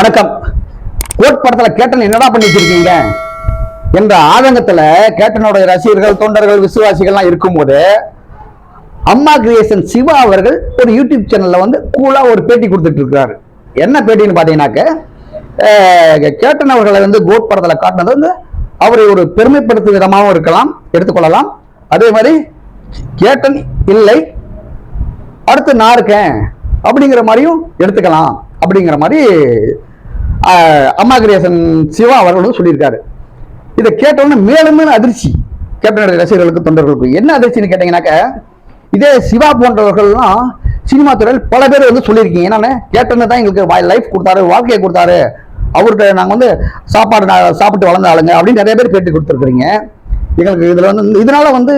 வணக்கம். கோட் படத்துல கேட்டன் என்னடா பண்ணி வச்சிருக்கீங்க? என்ற ஆதங்கத்துல கேட்டனுடைய ரசிகர்கள் தொண்டர்கள் விசுவாசிகள்லாம் இருக்கும்போது அம்மா கிரியேஷன் சிவா அவர்கள் ஒரு யூடியூப் சேனல்ல வந்து கூலா ஒரு பேட்டி கொடுத்துட்டு இருக்கிறாரு என்ன பேட்டின்னு பாத்தீங்கன்னாக்க கேட்டன் அவர்களை வந்து கோட் படத்துல காட்டினது வந்து அவரை ஒரு பெருமைப்படுத்தும் விதமாகவும் இருக்கலாம் எடுத்துக்கொள்ளலாம். அதே மாதிரி கேட்டன் இல்லை அடுத்து நான் இருக்கேன் அப்படிங்கிற மாதிரியும் எடுத்துக்கலாம் அப்படிங்கிற மாதிரி அம்மா கிரியேசன் சிவா அவர்களும் சொல்லியிருக்காரு. இதை கேட்டோன்னே மேலும் அதிர்ச்சி. கேப்டனுடைய ரசிகர்களுக்கு தொண்டர்களுக்கு. என்ன அதிர்ச்சின்னு கேட்டீங்கன்னாக்க இதே சிவா போன்றவர்கள்லாம் சினிமா துறையில் பல பேர் வந்து சொல்லியிருக்கீங்க. என்னென்ன கேட்டன்னு தான் எங்களுக்கு லைஃப் கொடுத்தாரு வாழ்க்கையை கொடுத்தாரு. அவர்கிட்ட நாங்கள் வந்து சாப்பாடு நான் சாப்பிட்டு வளர்ந்த ஆளுங்க அப்படின்னு நிறைய பேர் பேட்டி கொடுத்துருக்குறீங்க. எங்களுக்கு இதில் வந்து இதனால வந்து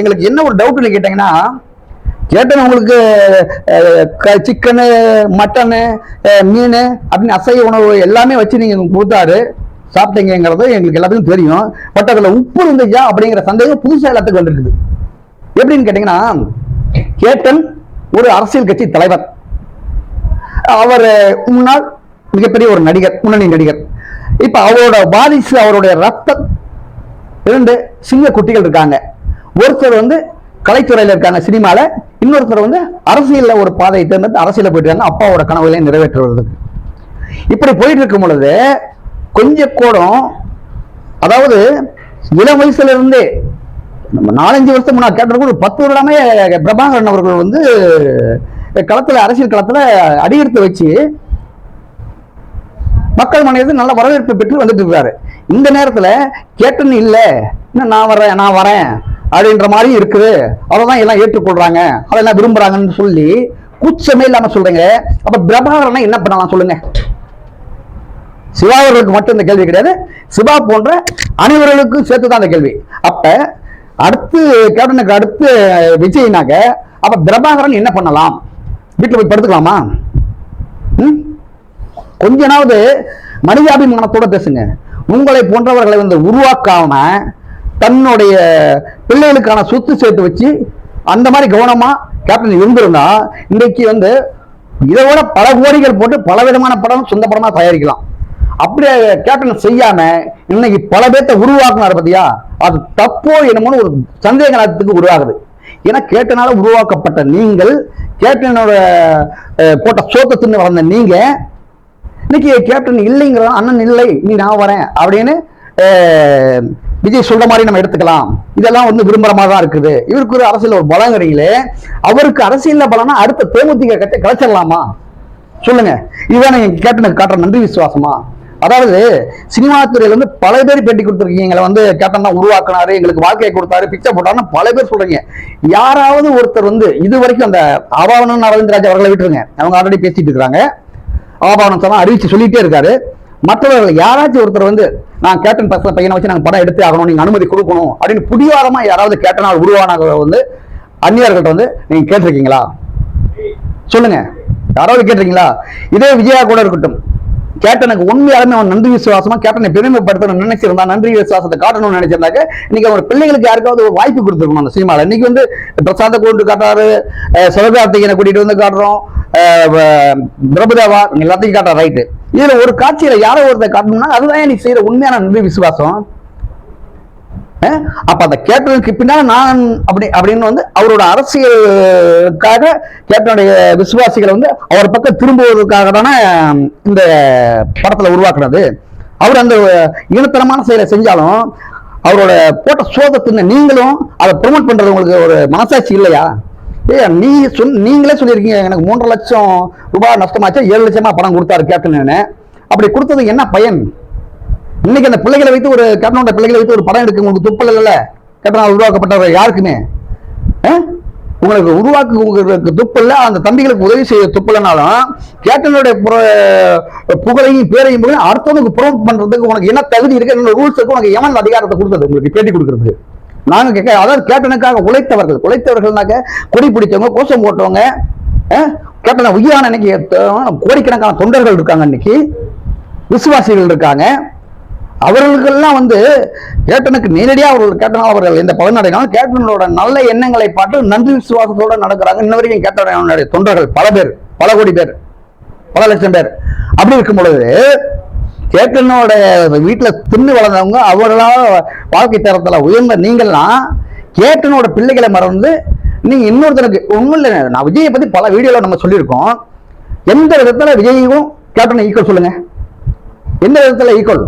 எங்களுக்கு என்ன ஒரு டவுட்னு கேட்டிங்கன்னா கேட்டேன் உங்களுக்கு சிக்கனு மட்டனு மீன் அப்படின்னு அசைவ உணவு எல்லாமே வச்சு நீங்கள் கொடுத்தாரு. சாப்பிட்டீங்கிறது எங்களுக்கு எல்லாத்துக்கும் தெரியும். பட் அதில் உப்பு இருந்துச்சா அப்படிங்கிற சந்தேகம் புதுசாக எல்லாத்துக்கும் வந்துருக்குது. எப்படின்னு கேட்டீங்கன்னா கேட்டன் ஒரு அரசியல் கட்சி தலைவர். அவர் முன்னாள் மிகப்பெரிய ஒரு நடிகர் முன்னணி நடிகர். இப்போ அவரோட வாரிசு அவருடைய ரத்தம் இரண்டு சிங்க குட்டிகள் இருக்காங்க. ஒருத்தர் வந்து கலைத்துறையில் இருக்காங்க சினிமாவில் இன்னொருத்தர் வந்து அரசியலில் ஒரு பாதையை தேர்ந்தெடுத்து அரசியலில் போயிட்டு அப்பாவோட கனவுகளை நிறைவேற்றுவதற்கு. இப்படி போயிட்டு இருக்கும் பொழுது கொஞ்ச கூடம் அதாவது இளம் வயசுல இருந்தே நம்ம நாலஞ்சு வருஷம் முன்னாடி கேட்டது ஒரு பத்து வருடமே பிரபாகரன் அவர்கள் வந்து களத்தில் அரசியல் களத்தில் அடியெடுத்து வச்சு மக்கள் மனிதர்கள் நல்ல வரவேற்பு பெற்று வந்துட்டு இருக்காரு. இந்த நேரத்தில் கேட்டுன்னு இல்லை இன்னும் நான் வரேன் நான் வரேன். அப்படின்ற மாதிரி இருக்குது. அதான் எல்லாம் ஏற்றுக்கொள்றாங்க. அதெல்லாம் விரும்புறாங்கன்னு சொல்லி கூச்சமே இல்லாம சொல்றீங்க. அப்ப பிரபாகரனை என்ன பண்ணலாம் சொல்லுங்க. சிவா அவர்களுக்கு மட்டும் இந்த கேள்வி கிடையாது. சிவா போன்ற அனைவர்களுக்கும் சேர்த்து தான் அந்த கேள்வி. அப்ப அடுத்து கேப்டனுக்கு அடுத்து விஜய்னாக்க அப்ப பிரபாகரன் என்ன பண்ணலாம்? வீட்டில் போய் படுத்துக்கலாமா? ம்? கொஞ்ச நாவது மனிதாபிமானத்தோட பேசுங்க. உங்களை போன்றவர்களை வந்து உருவாக்காம தன்னுடைய பிள்ளைகளுக்கான சொத்து சேர்த்து வச்சு அந்த மாதிரி கவனமா கேப்டன் இருந்திருந்தா இன்றைக்கு வந்து இதை விட பல கோடிகள் போட்டு பல விதமான படம் சொந்த படமா தயாரிக்கலாம். அப்படியே கேப்டன் செய்யாம இன்னைக்கு பல பேர்த்த உருவாக்குனாரு பாத்தியா? அது தப்போ என்னமோன்னு ஒரு சந்தேகத்துக்கு உருவாகுது. ஏன்னா கேட்டனால உருவாக்கப்பட்ட நீங்கள் கேப்டனோட போட்ட சோத்தை தின்னு வளர்ந்த நீங்க இன்னைக்கு கேப்டன் இல்லைங்கிற அண்ணன் இல்லை நீ நான் வரேன் அப்படின்னு விஜய் சொல்ற மாதிரி நம்ம எடுத்துக்கலாம். இதெல்லாம் வந்து விரும்புற மாதிரி தான் இருக்குது. இவருக்கு ஒரு அரசியல் ஒரு பலங்கிறீங்களே அவருக்கு அரசியல்ல பலனா அடுத்த தேமுதிக கட்ட கிடைச்சிடலாமா சொல்லுங்க. இதுதான் நீங்க கேப்டனுக்கு காட்டுற நன்றி விசுவாசமா? அதாவது சினிமா துறையில வந்து பல பேர் பேட்டி கொடுத்துருக்கீங்க. எங்களை வந்து கேப்டன் தான் உருவாக்குனாரு எங்களுக்கு வாழ்க்கையை கொடுத்தாரு பிக்சர் போட்டாருன்னு பல பேர் சொல்றீங்க. யாராவது ஒருத்தர் வந்து இது வரைக்கும் அந்த ஆபாவனன் அரவிந்த்ராஜ் அவர்களை விட்டுருங்க. அவங்க ஆல்ரெடி பேசிட்டு இருக்காங்க ஆபாவனம் சொன்னா அறிவிச்சு சொல்லிட்டே இருக்காரு. மற்றவர்கள் யாராச்சும் ஒருத்தர் வந்து நான் கேப்டன் பசங்க பையனை வச்சு நாங்கள் படம் எடுத்தே ஆகணும் நீங்கள் அனுமதி கொடுக்கணும் அப்படின்னு புடிவாரமா யாராவது கேட்டனால் உருவானாங்க வந்து அந்நியர்கள்ட்ட வந்து நீங்கள் கேட்டிருக்கீங்களா? சொல்லுங்க. யாராவது கேட்டிருக்கீங்களா? இதே விஜயா கூட இருக்கட்டும். கேப்டனுக்கு உண்மையாலுமே அவன் நன்றி விசுவாசமா கேப்டனை பெருமைப்படுத்தணும் நினைச்சிருந்தா நன்றி விசுவாசத்தை காட்டணும்னு நினைச்சிருந்தாக்க இன்னைக்கு அவர் பிள்ளைகளுக்கு யாருக்காவது ஒரு வாய்ப்பு கொடுத்துருக்கணும் அந்த சினிமாவில் இன்னைக்கு வந்து பிரசாந்த கொண்டு காட்டுறாரு சிவகார்த்திகனை கூட்டிட்டு வந்து காட்டுறோம் பிரபுதேவா எல்லாத்தையும் காட்டுற ரைட்டு இதுல ஒரு காட்சியில யாரோ ஒருத்தர் காட்டணும்னா அதுதான் நீ செய்யற உண்மையான நன்றி விசுவாசம். அப்ப அந்த கேப்டனுக்கு பின்னால நான் அப்படி அப்படின்னு வந்து அவரோட அரசியலுக்காக கேப்டனுடைய விசுவாசிகளை வந்து அவர் பக்கம் திரும்புவதற்காக தானே இந்த படத்துல உருவாக்குனது. அவர் அந்த இனத்தனமான செயலை செஞ்சாலும் அவரோட போட்ட சோதத்தின் நீங்களும் அதை ப்ரொமோட் பண்றது உங்களுக்கு ஒரு மனசாட்சி இல்லையா? ஏ நீ சொல் நீங்களே சொல்லியிருக்கீங்க எனக்கு மூன்றரை லட்சம் ரூபாய் நஷ்டமாச்சு ஏழு லட்சமா பணம் கொடுத்தாரு கேப்டன் அப்படி கொடுத்தது என்ன பயன்? இன்னைக்கு அந்த பிள்ளைகளை வைத்து ஒரு கேப்டனோட பிள்ளைகளை வைத்து ஒரு படம் எடுக்க உங்களுக்கு துப்பல் இல்லைல்ல? கேப்டனால் உருவாக்கப்பட்டவர் யாருக்குமே? ஆ? உங்களுக்கு உருவாக்கு உங்களுக்கு துப்பல்ல அந்த தம்பிகளுக்கு உதவி செய்ய துப்பலனாலும் கேப்டனுடைய புற- புகழையும் பேரையும் புகழையும் அடுத்தவனுக்கு ப்ரொமோட் பண்றதுக்கு உனக்கு என்ன தகுதி இருக்கு ரூல்ஸ் இருக்கு உனக்கு எவன் அதிகாரத்தை கொடுத்தது உங்களுக்கு பேட்டி கொடுக்கறதுக்கு நாங்கள் கேட்க அதாவது கேப்டனுக்காக உழைத்தவர்கள் உழைத்தவர்கள்னாக்க கொடி பிடிச்சவங்க கோஷம் போட்டவங்க ஆ? கேப்டனை உயிரான இன்னைக்கு கோடிக்கணக்கான தொண்டர்கள் இருக்காங்க இன்னைக்கு விசுவாசிகள் இருக்காங்க. அவர்களுக்கெல்லாம் வந்து கேப்டனுக்கு நேரடியாக அவர்கள் கேப்டன் அவர்கள் எந்த பலனடைனாலும் கேட்டனோட கேப்டனோட நல்ல எண்ணங்களை பார்த்து நன்றி விசுவாசத்தோட நடக்கிறாங்க. இன்ன வரைக்கும் கேப்டனுடைய தொண்டர்கள் பல பேர் பல கோடி பேர் பல லட்சம் பேர். அப்படி இருக்கும் பொழுது கேட்டனோட வீட்டில் தின்னு வளர்ந்தவங்க அவர்களாக வாழ்க்கை தரத்தில் உயர்ந்த நீங்கள்லாம் கேட்டனோட பிள்ளைகளை மறந்து நீங்கள் இன்னொருத்தருக்கு ஒன்றும் இல்லை நான் விஜயை பற்றி பல வீடியோவில் நம்ம சொல்லியிருக்கோம். எந்த விதத்தில் விஜயும் கேப்டனும் ஈக்குவல் சொல்லுங்கள் எந்த விதத்தில் ஈக்குவல்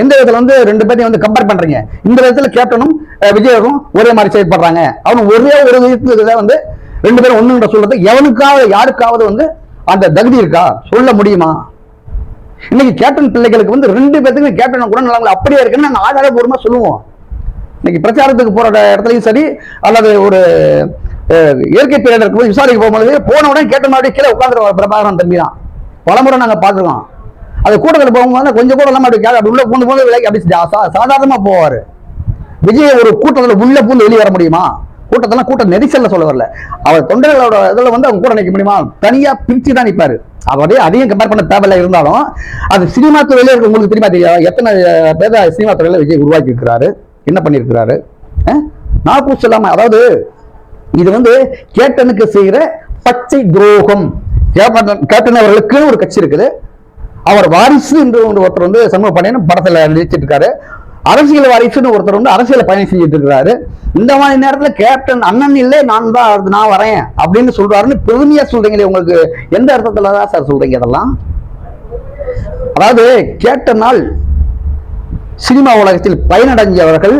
எந்த விதத்தில் வந்து ரெண்டு பேரையும் வந்து கம்பேர் பண்ணுறீங்க இந்த விதத்தில் கேப்டனும் விஜயகும் ஒரே மாதிரி செயல்படுறாங்க. அவன் ஒரே ஒரு விதத்துல வந்து ரெண்டு பேரும் ஒன்றுன்ற சொல்கிறது எவனுக்காவது யாருக்காவது வந்து அந்த தகுதி இருக்கா? சொல்ல முடியுமா? இன்னைக்கு கேப்டன் பிள்ளைகளுக்கு வந்து ரெண்டு பேத்துக்கு கேப்டன் கூட நல்லா அப்படியே இருக்குன்னு நாங்க ஆதாரபூர்வமா சொல்லுவோம். இன்னைக்கு பிரச்சாரத்துக்கு போகிற இடத்துலையும் சரி அல்லது ஒரு இயற்கை பேரிடர் போய் விசாரிக்க போகும்போது போன உடனே கேட்ட மாதிரி கீழே உட்காந்துருவார் பிரபாகரன் தம்பி தான். பலமுறை நாங்கள் பார்த்துருக்கோம். அது கூட்டத்தில் போகும்போது கொஞ்சம் கூட இல்லாமல் அப்படி கே- அப்படி உள்ள பூந்து போது விலைக்கு அப்படி சாதாரணமாக போவார். விஜய் ஒரு கூட்டத்தில் உள்ள பூந்து வெளியே வர முடியுமா? கூட்டத்தெல்லாம் கூட்ட நெரிசல்ல சொல்ல வரல. அவர் தொண்டர்களோட இதில் வந்து அவங்க கூட நிற்க முடியுமா? தனியாக பிரிச்சு தான் நிற்பாரு அவரே அதையும் கம்பேர் பண்ண தேவையில்ல இருந்தாலும் அது சினிமா துறையில இருக்கு. உங்களுக்கு தெரியுமா தெரியாது எத்தனை பேர் சினிமா துறையில விஜய் உருவாக்கி இருக்கிறாரு என்ன பண்ணியிருக்கிறாரு? நான் நாற்பூஸ் இல்லாம அதாவது இது வந்து கேட்டனுக்கு செய்கிற பச்சை துரோகம். கேப்டன் கேப்டன் அவர்களுக்கு ஒரு கட்சி இருக்குது. அவர் வாரிசு என்று ஒருத்தர் வந்து சமூக பணியன் படத்தில் நடிச்சிட்டு இருக்காரு. அரசியல் வாரிசுன்னு ஒருத்தர் வந்து அரசியல பயணம் செஞ்சுட்டு இருக்காரு இந்த மாதிரி நேரத்துல கேப்டன் அண்ணன் இல்லை நான் தான் நான் வரேன் அப்படின்னு சொல்றாருன்னு பெருமையா சொல்றீங்களே உங்களுக்கு. எந்த அர்த்தத்துல தான் சார் சொல்றீங்க இதெல்லாம்? அதாவது கேப்டனால் சினிமா உலகத்தில் பயனடைஞ்சவர்கள்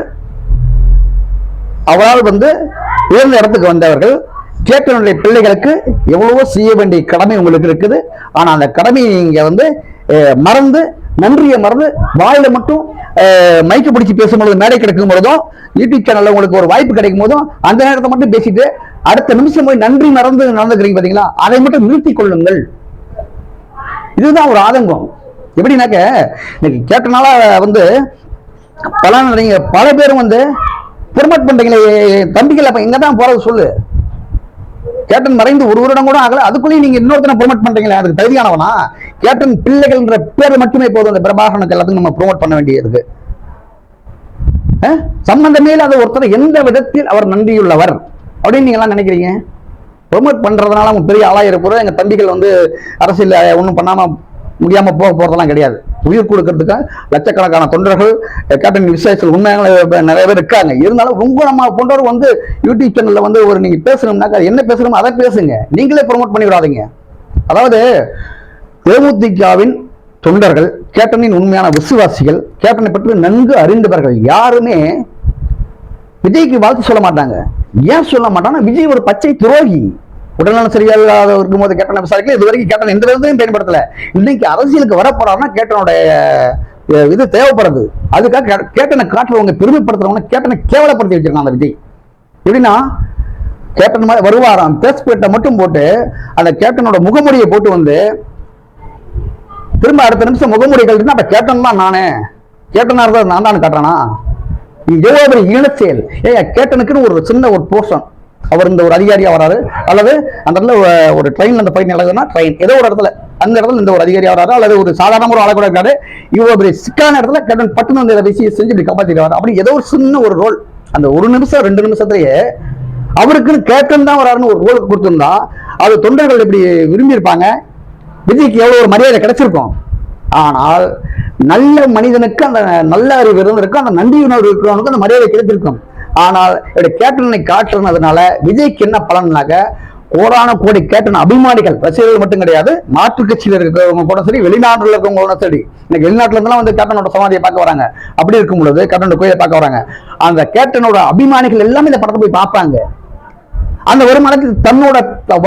அவரால் வந்து உயர்ந்த இடத்துக்கு வந்தவர்கள் கேப்டனுடைய பிள்ளைகளுக்கு எவ்வளவோ செய்ய வேண்டிய கடமை உங்களுக்கு இருக்குது. ஆனா அந்த கடமையை நீங்க வந்து மறந்து நன்றியை மறந்து வாயில மட்டும் மைக்கு பிடிச்சி பேசும்பொழுது மேடை கிடைக்கும் பொழுதும் யூடியூப் சேனல்ல உங்களுக்கு ஒரு வாய்ப்பு கிடைக்கும் போதும் அந்த நேரத்தை மட்டும் பேசிட்டு அடுத்த நிமிஷம் போய் நன்றி மறந்து நடந்துக்கிறீங்க பாத்தீங்களா? அதை மட்டும் நிறுத்திக் கொள்ளுங்கள். இதுதான் ஒரு ஆதங்கம். எப்படின்னாக்க இன்னைக்கு கேட்டனால வந்து பல நீங்க பல பேரும் வந்து ப்ரொமோட் பண்றீங்களே தம்பிகள் அப்ப எங்க தான் போறது சொல்லு. கேப்டன் மறைந்து ஒரு வருடம் கூட ஆகல. அதுக்குள்ளேயும் நீங்க இன்னொருத்தனை ப்ரொமோட் பண்றீங்களா அதுக்கு தகுதியானவனா? கேப்டன் பிள்ளைகள்ன்ற பேர் மட்டுமே போதும். அந்த பிரபாகரனுக்கு எல்லாத்துக்கும் நம்ம ப்ரொமோட் பண்ண வேண்டியது. சம்பந்தமே இல்லாத ஒருத்தர் எந்த விதத்தில் அவர் நன்றியுள்ளவர் அப்படின்னு நீங்க எல்லாம் நினைக்கிறீங்க? ப்ரொமோட் பண்றதுனால அவங்க பெரிய ஆளாக இருப்போம் எங்க தம்பிகள் வந்து அரசியல் ஒன்றும் பண்ணாம முடியாமல் போக போறதெல்லாம் கிடையாது. உயிர் கொடுக்கறதுக்கு லட்சக்கணக்கான தொண்டர்கள் கேட்டன் கேப்டன் விசேஷத்தில் உண்மையான நிறைய பேர் இருக்காங்க. இருந்தாலும் உங்க நம்ம போன்றவர் வந்து யூடியூப் சேனலில் வந்து ஒரு நீங்கள் பேசணும்னாக்கா என்ன பேசணுமோ அதை பேசுங்க. நீங்களே ப்ரொமோட் பண்ணி விடாதீங்க அதாவது தேமுதிகாவின் தொண்டர்கள் கேப்டனின் உண்மையான விசுவாசிகள் கேப்டனை பற்றி நன்கு அறிந்தவர்கள் யாருமே விஜய்க்கு வாழ்த்து சொல்ல மாட்டாங்க. ஏன் சொல்ல மாட்டாங்கன்னா விஜய் ஒரு பச்சை துரோகி. உடல்நலம் சரியில்லாத இருக்கும்போது கேட்டனை விசாரிக்கல இது வரைக்கும் கேட்டன் எந்த விதத்தையும் பயன்படுத்தல. இன்னைக்கு அரசியலுக்கு வரப்போறான்னா கேட்டனுடைய இது தேவைப்படுறது அதுக்காக கே- கேட்டனை காட்டுறவங்க பெருமைப்படுத்துறவங்க கேட்டனை கேவலப்படுத்தி வச்சிருக்காங்க அந்த விஜய். எப்படின்னா கேப்டன் மாதிரி வருவாராம் பேஸ்பேட்டை மட்டும் போட்டு அந்த கேப்டனோட முகமுடியை போட்டு வந்து திரும்ப அடுத்த நிமிஷம் முகமுடி கழட்டினா அப்ப கேப்டன் தான் நானே. கேப்டனாக இருந்தால் நான் தான் காட்டுறானா? எவ்வளோ பெரிய இனச்செயல் ஏய் கேப்டனுக்குன்னு ஒரு சின்ன ஒரு போர்ஷன் அவர் இந்த ஒரு அதிகாரியா வராரு. அல்லது அந்த இடத்துல ஒரு- ட்ரெயின் அந்த பயணம் நடக்குதுன்னா ட்ரெயின் ஏதோ ஒரு இடத்துல அந்த இடத்துல இந்த ஒரு அதிகாரியா வராரு. அல்லது ஒரு சாதாரண ஒரு ஆளக்கூட இருக்காரு. இவ்வளவு பெரிய சிக்கான இடத்துல கடன் பட்டுன்னு வந்து விஷயம் செஞ்சு இப்படி காப்பாத்திட்டு அப்படி ஏதோ ஒரு சின்ன ஒரு ரோல் அந்த ஒரு நிமிஷம் ரெண்டு நிமிஷத்துலயே அவருக்குன்னு கேப்டன் தான் வராருன்னு ஒரு ரோல் கொடுத்துருந்தா அது தொண்டர்கள் இப்படி விரும்பி இருப்பாங்க விஜய்க்கு எவ்வளோ ஒரு மரியாதை கிடைச்சிருக்கும். ஆனால் நல்ல மனிதனுக்கு அந்த நல்ல அறிவு இருந்திருக்கும் அந்த நன்றி உணர்வு இருக்கிறவனுக்கு அந்த மரியாதை கிடைத்திருக்கும். ஆனால் இப்படி கேப்டனை காட்டுறதுனால விஜய்க்கு என்ன பலன்னாக்க கோடான கோடி கேட்டன் அபிமானிகள் ரசிகர்கள் மட்டும் கிடையாது மாற்று கட்சியில் இருக்கிறவங்க கூட சரி வெளிநாட்டில் இருக்கிறவங்க கூட சரி இன்னைக்கு வெளிநாட்டுல இருந்தெல்லாம் வந்து கேப்டனோட சமாதியை பார்க்க வராங்க. அப்படி இருக்கும் பொழுது கேப்டனோட கோயிலை பார்க்க வராங்க. அந்த கேப்டனோட அபிமானிகள் எல்லாமே இந்த படத்தை போய் பார்ப்பாங்க. அந்த வருமானத்துக்கு தன்னோட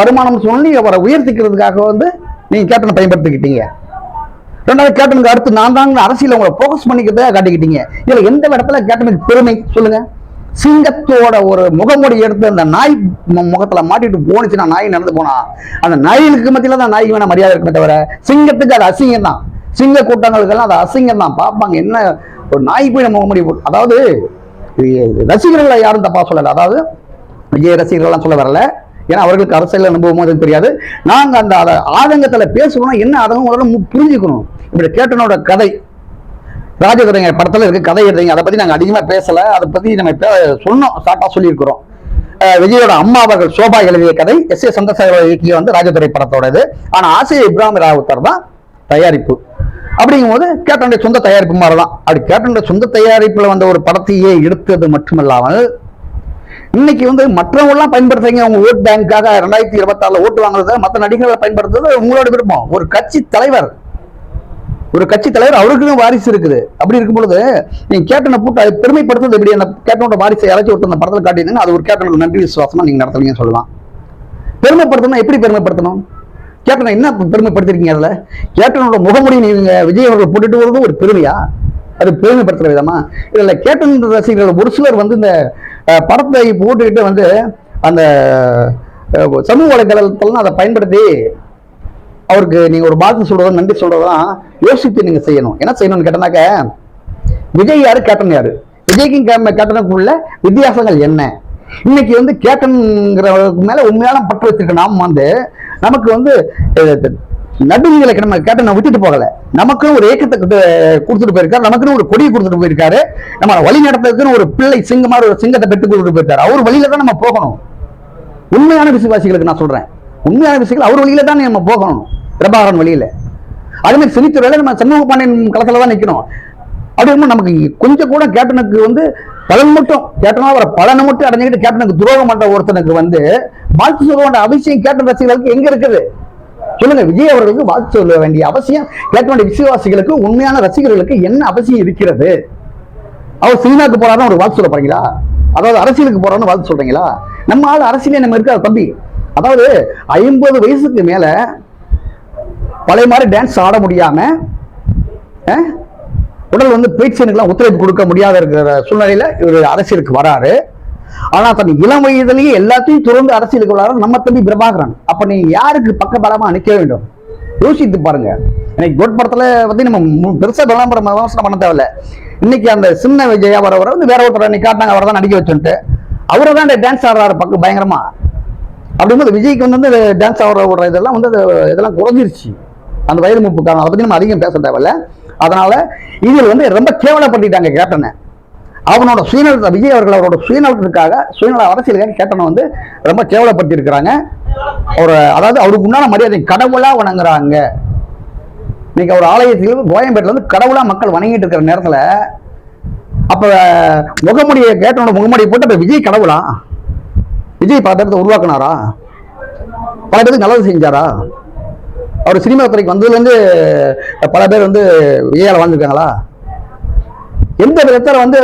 வருமானம் சொல்லி அவரை உயர்த்திக்கிறதுக்காக வந்து நீங்க கேப்டனை பயன்படுத்திக்கிட்டீங்க. ரெண்டாவது கேப்டனுக்கு அடுத்து நான் தான் அரசியல் உங்களை ஃபோக்கஸ் பண்ணிக்கிறதுக்காக காட்டிக்கிட்டீங்க. இதில் எந்த இடத்துல கேப்டனுக்கு பெருமை? சொல்லுங்க. சிங்கத்தோட ஒரு முகமுடி எடுத்து அந்த நாய் முகத்துல மாட்டிட்டு போனுச்சுன்னா நாய் நடந்து போனா அந்த நாய்களுக்கு மத்தியில தான் நாய்க்கு வேணா மரியாதை இருக்குமே தவிர சிங்கத்துக்கு அது அசிங்கம் தான் சிங்க கூட்டங்களுக்கெல்லாம் அது அசிங்கம் தான் பார்ப்பாங்க என்ன ஒரு நாய் போய் நம்ம முகமுடி போட்டு அதாவது ரசிகர்களை யாரும் தப்பா சொல்லல. அதாவது விஜய் ரசிகர்கள்லாம் சொல்ல வரல. ஏன்னா அவர்களுக்கு அரசியல் அனுபவமும் எதுவும் தெரியாது. நாங்க அந்த ஆதங்கத்தில் ஆதங்கத்துல பேசணும்னா என்ன ஆதங்கம் முதல்ல புரிஞ்சுக்கணும். இப்படி கேட்டனோட கதை ராஜகதைங்க படத்துல இருக்கு கதை எழுதுங்க அதை பத்தி நாங்க அதிகமா பேசல. அதை பத்தி நம்ம சொன்னோம் ஸ்டார்ட்டா சொல்லியிருக்கிறோம். விஜயோட அம்மா அவர்கள் சோபா எழுதிய கதை எஸ் ஏ சந்தசாகர் இயக்கிய வந்து ராஜதுரை படத்தோடது. ஆனா ஆசிரியர் இப்ராஹிம் ராவுத்தர் தான் தயாரிப்பு. அப்படிங்கும்போது கேட்டனுடைய சொந்த தயாரிப்பு மாதிரி தான் அப்படி கேட்டனுடைய சொந்த தயாரிப்புல வந்த ஒரு படத்தையே எடுத்தது மட்டுமல்லாமல் இன்னைக்கு வந்து மற்றவங்களாம் பயன்படுத்துறீங்க. உங்க ஓட் பேங்க்காக ரெண்டாயிரத்தி இருபத்தி ஆறுல ஓட்டு வாங்குறத மற்ற நடிகர்களை பயன்படுத்துறது உங்களோட விருப்பம். ஒரு கட்சி தலைவர் ஒரு கட்சி தலைவர் அவருக்குன்னு வாரிசு இருக்குது. அப்படி இருக்கும் பொழுது நீங்க கேட்டனை போட்டு பெருமைப்படுத்துறது எப்படி? அந்த கேட்டனோட வாரிசை யாராச்சும் விட்டு அந்த படத்தில் காட்டியிருந்தீங்கன்னா அது ஒரு கேட்டனுக்கு நன்றி விசுவாசமா நீங்க நடத்துவீங்கன்னு சொல்லலாம். பெருமைப்படுத்தணும் எப்படி பெருமைப்படுத்தணும்? கேப்டனை என்ன பெருமைப்படுத்திருக்கீங்க அதுல? கேப்டனோட முகமுடி நீங்க விஜய் அவர்கள் போட்டுட்டு வருவது ஒரு பெருமையா? அது பெருமைப்படுத்துற விதமா? இதில் கேப்டன் ரசிகர்கள் ஒரு சிலர் வந்து இந்த படத்தை போட்டுக்கிட்டு வந்து அந்த சமூக வலைதளத்தெல்லாம் அதை பயன்படுத்தி அவருக்கு நீங்க ஒரு வாழ்த்து சொல்றதும் நன்றி சொல்றதும் யோசித்து நீங்க செய்யணும். என்ன செய்யணும்னு கேட்டனாக்க விஜய் யாரு கேப்டன் யாரு? விஜய்க்கும் கேட்டனுக்குள்ள வித்தியாசங்கள் என்ன? இன்னைக்கு வந்து கேப்டன்ங்கிறவருக்கு மேல உண்மையான பற்று வச்சிருக்க நாம் வந்து நமக்கு வந்து நடுநிலை நம்ம கேப்டனை விட்டுட்டு போகல. நமக்குன்னு ஒரு ஏக்கத்தை கொடுத்து- கொடுத்துட்டு போயிருக்காரு. நமக்குன்னு ஒரு கொடியை கொடுத்துட்டு போயிருக்காரு. நம்ம வழி நடத்துறதுக்குன்னு ஒரு பிள்ளை சிங்க மாதிரி ஒரு சிங்கத்தை பெற்று கொடுத்துட்டு போயிருக்காரு. அவர் வழியில தான் நம்ம போகணும். உண்மையான விசுவாசிகளுக்கு நான் சொல்றேன். உண்மையான விஷயங்கள் அவர் வழியில தான் நம்ம போகணும். பிரபாகரன் வழியில. அதே மாதிரி சினித்துறையில நம்ம சண்முக பாண்டியன் களத்துல தான் நிற்கணும் அப்படிங்கும்போது நமக்கு கொஞ்சம் கூட கேப்டனுக்கு வந்து பலன் மட்டும். கேப்டனா வர பலனை மட்டும் அடைஞ்சுக்கிட்டு கேப்டனுக்கு துரோகம் பண்ற ஒருத்தனுக்கு வந்து வாழ்த்து சொல்ல வேண்டிய அவசியம் கேப்டன் ரசிகர்களுக்கு எங்க இருக்குது? சொல்லுங்க விஜய் அவர்களுக்கு வாழ்த்து சொல்ல வேண்டிய அவசியம். கேப்டனுடைய விசுவாசிகளுக்கு உண்மையான ரசிகர்களுக்கு என்ன அவசியம் இருக்கிறது? அவர் சினிமாக்கு போறாருன்னு ஒரு வாழ்த்து சொல்ல போறீங்களா? அதாவது அரசியலுக்கு போறாருன்னு வாழ்த்து சொல்றீங்களா? நம்ம ஆள் அரசியலே நம்ம இருக்காது தம்பி. அதாவது ஐம்பது வயசுக்கு மேல பழைய மாதிரி டான்ஸ் ஆட முடியாமல் உடல் வந்து பேச்சியனுக்கெல்லாம் ஒத்துழைப்பு கொடுக்க முடியாத இருக்கிற சூழ்நிலையில் இவர் அரசியலுக்கு வராரு. ஆனால் தன் இளம் வயதிலேயே எல்லாத்தையும் துறந்து அரசியலுக்கு வராரு. நம்ம தம்பி பிரபாகரன். அப்போ நீ யாருக்கு பக்கபலமா நிற்க வேண்டும்? யோசித்து பாருங்க. இன்னைக்கு கோட் படத்தில் வந்து நம்ம மு- விளம்பரம் விமர்சனம் பண்ண தேவையில்ல. இன்னைக்கு அந்த சின்ன விஜயா வர வந்து வேற ஒருத்தர் நீ காட்டினாங்க. அவரை தான் நடிக்க வச்சுட்டு அவரை தான் டான்ஸ் ஆடுறாரு பக்கம் பயங்கரமா. அப்படிங்கும்போது விஜய்க்கு வந்து டான்ஸ் ஆடுற இதெல்லாம் வந்து இதெல்லாம் குறைஞ்சிருச்சு. அந்த வயது மூப்பு காரணம் அதை பத்தி நம்ம அதிகம் பேச தேவையில்ல. அதனால இதில் வந்து ரொம்ப கேவலப்படுத்திட்டாங்க கேப்டனை. அவனோட சுயநலத்தை விஜய் அவர்கள் அவரோட சுயநலத்துக்காக சுயநல அரசியலுக்காக கேட்டனை வந்து ரொம்ப கேவலப்படுத்தியிருக்கிறாங்க. அவர் ஒரு அதாவது அவருக்கு உண்டான மரியாதை கடவுளாக வணங்குறாங்க. இன்னைக்கு ஒரு ஆலயத்தில் கோயம்பேட்டில் வந்து கடவுளாக மக்கள் வணங்கிட்டு இருக்கிற நேரத்தில் அப்போ முகமுடியை கேட்டனோட முகமுடியை போட்டு அப்போ விஜய் கடவுளா? விஜய் பல பேர்த்த உருவாக்குனாரா? பல பேருக்கு நல்லது செஞ்சாரா? அவர் சினிமா துறைக்கு வந்ததுலேருந்து பல பேர் வந்து விஜயால வாழ்ந்துருக்காங்களா? எந்த விதத்தில் வந்து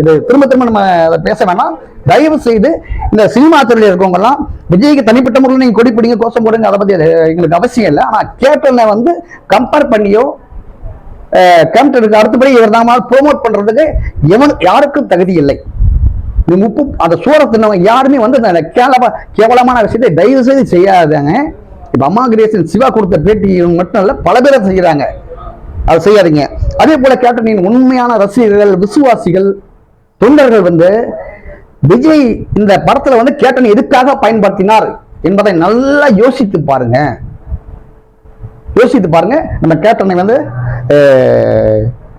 இது திரும்ப திரும்ப நம்ம அதை பேச வேணாம். தயவு செய்து இந்த சினிமா துறையில் இருக்கவங்கலாம் விஜய்க்கு தனிப்பட்ட முறையில் நீங்கள் கொடி பிடிங்க கோஷம் போடுங்க அதை பற்றி எங்களுக்கு அவசியம் இல்லை. ஆனால் கேட்டனை வந்து கம்பேர் பண்ணியோ கேப்டனுக்கு அடுத்தபடி இவர் நாம ப்ரோமோட் பண்ணுறதுக்கு எவன் யாருக்கும் தகுதி இல்லை. இந்த முப்பு அந்த சூரத்தினவங்க யாருமே வந்து அந்த கேவலமான விஷயத்தை தயவு செய்து செய்யாதாங்க. இப்போ அம்மா கிரேசன் சிவா கொடுத்த பேட்டி மட்டும் இல்லை பல பேரை செய்கிறாங்க அதை செய்யாதீங்க. அதே போல கேப்டனின் உண்மையான ரசிகர்கள் விசுவாசிகள் தொண்டர்கள் வந்து விஜய் இந்த படத்துல வந்து கேப்டன் எதுக்காக பயன்படுத்தினார் என்பதை நல்லா யோசித்து பாருங்க. யோசித்து பாருங்க. நம்ம கேப்டனை வந்து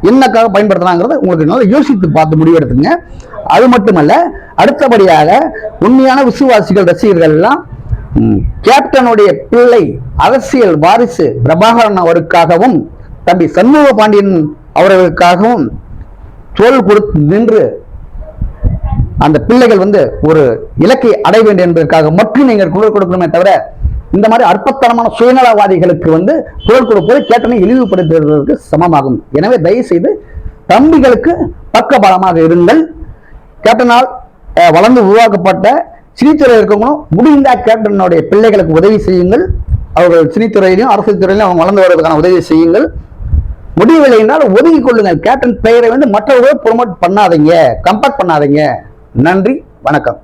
என்னக்காக பயன்படுத்தினாங்கிறத உங்களுக்கு நல்லா யோசித்து பார்த்து முடிவெடுத்துங்க. அது மட்டுமல்ல அடுத்தபடியாக உண்மையான விசுவாசிகள் ரசிகர்கள் எல்லாம் கேப்டனுடைய பிள்ளை அரசியல் வாரிசு பிரபாகரன் அவருக்காகவும் தம்பி சண்முக பாண்டியன் அவர்களுக்காகவும் தோல் கொடுத்து நின்று அந்த பிள்ளைகள் வந்து ஒரு இலக்கை அடைய வேண்டும் என்பதற்காக மட்டும் நீங்கள் குரல் கொடுக்கணுமே தவிர இந்த மாதிரி அற்பத்தனமான சுயநலவாதிகளுக்கு வந்து குரல் கொடுப்பது கேட்டனை இழிவுபடுத்துவதற்கு சமமாகும். எனவே தயவு செய்து தம்பிகளுக்கு பக்கபலமாக இருங்கள். கேப்டனால் வளர்ந்து உருவாக்கப்பட்ட சினித்துறையில் இருக்கவங்களும் முடிந்த கேப்டனுடைய பிள்ளைகளுக்கு உதவி செய்யுங்கள். அவர்கள் சினித்துறையிலையும் அரசு துறையிலையும் அவங்க வளர்ந்து வருவதற்கான உதவி செய்யுங்கள். முடியவில்லை என்றால் ஒதுங்கிக் கொள்ளுங்கள். கேப்டன் பெயரை வந்து மற்றவர்கள் ப்ரொமோட் பண்ணாதீங்க. கம்பேர் பண்ணாதீங்க. நன்றி. வணக்கம்.